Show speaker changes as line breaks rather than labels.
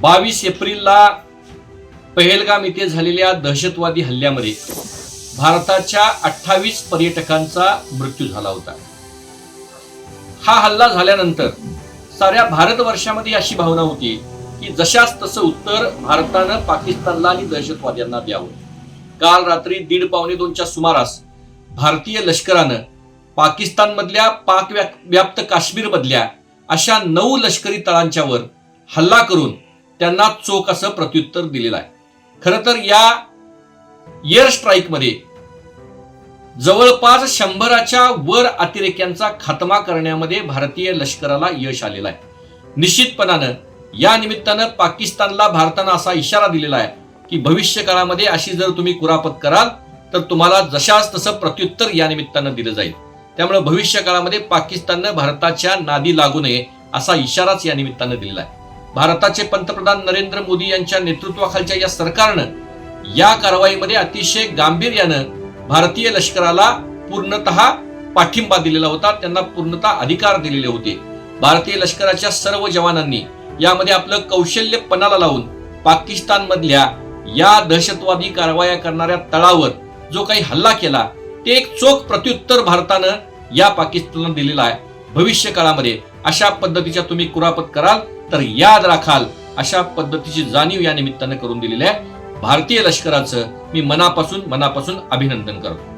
बावीस एप्रिलला पहेलगाम येथे झालेल्या दहशतवादी हल्ल्यामध्ये भारताच्या अठ्ठावीस पर्यटकांचा मृत्यू झाला होता. हा हल्ला झाल्यानंतर साऱ्या भारतवर्षामध्ये अशी भावना होती की जशास तसं उत्तर भारतानं पाकिस्तानला आणि दहशतवाद्यांना द्यावं. काल रात्री दीड पावणे दोनच्या सुमारास भारतीय लष्करानं पाकिस्तानमधल्या पाक व्या- व्याप्त काश्मीरमधल्या अशा नऊ लष्करी तळांच्यावर हल्ला करून त्यांना चोख असं प्रत्युत्तर दिलेलं आहे. खर तर या एअर स्ट्राईकमध्ये जवळपास शंभराच्या वर अतिरेक्यांचा खात्मा करण्यामध्ये भारतीय लष्कराला यश आलेलं आहे. निश्चितपणानं या निमित्तानं पाकिस्तानला भारतानं असा इशारा दिलेला आहे की भविष्य काळामध्ये अशी जर तुम्ही कुरापत कराल तर तुम्हाला जशास तसं प्रत्युत्तर या निमित्तानं दिलं जाईल. त्यामुळे भविष्य काळामध्ये पाकिस्ताननं भारताच्या नादी लागू नये असा इशाराच या निमित्तानं दिलेला आहे. भारताचे पंतप्रधान नरेंद्र मोदी यांच्या नेतृत्वाखालच्या या सरकारनं या कारवाईमध्ये अतिशय गांभीर्यानं भारतीय लष्कराला पूर्णतः पाठिंबा दिलेला होता. त्यांना पूर्णतः अधिकार दिलेले होते. भारतीय लष्कराच्या सर्व जवानांनी यामध्ये आपलं कौशल्य पणाला लावून पाकिस्तान मधल्या या दहशतवादी कारवाया करणाऱ्या तळावर जो काही हल्ला केला ते एक चोख प्रत्युत्तर भारतानं या पाकिस्तानला दिलेला आहे. भविष्य काळामध्ये अशा पद्धतीच्या तुम्ही कुरापत कराल तर याद राखाल. अशा पद्धतीची जाणीव या निमित्तानं करून दिलेली आहे. भारतीय लष्कराचं मी मनापासून मनापासून अभिनंदन करतो.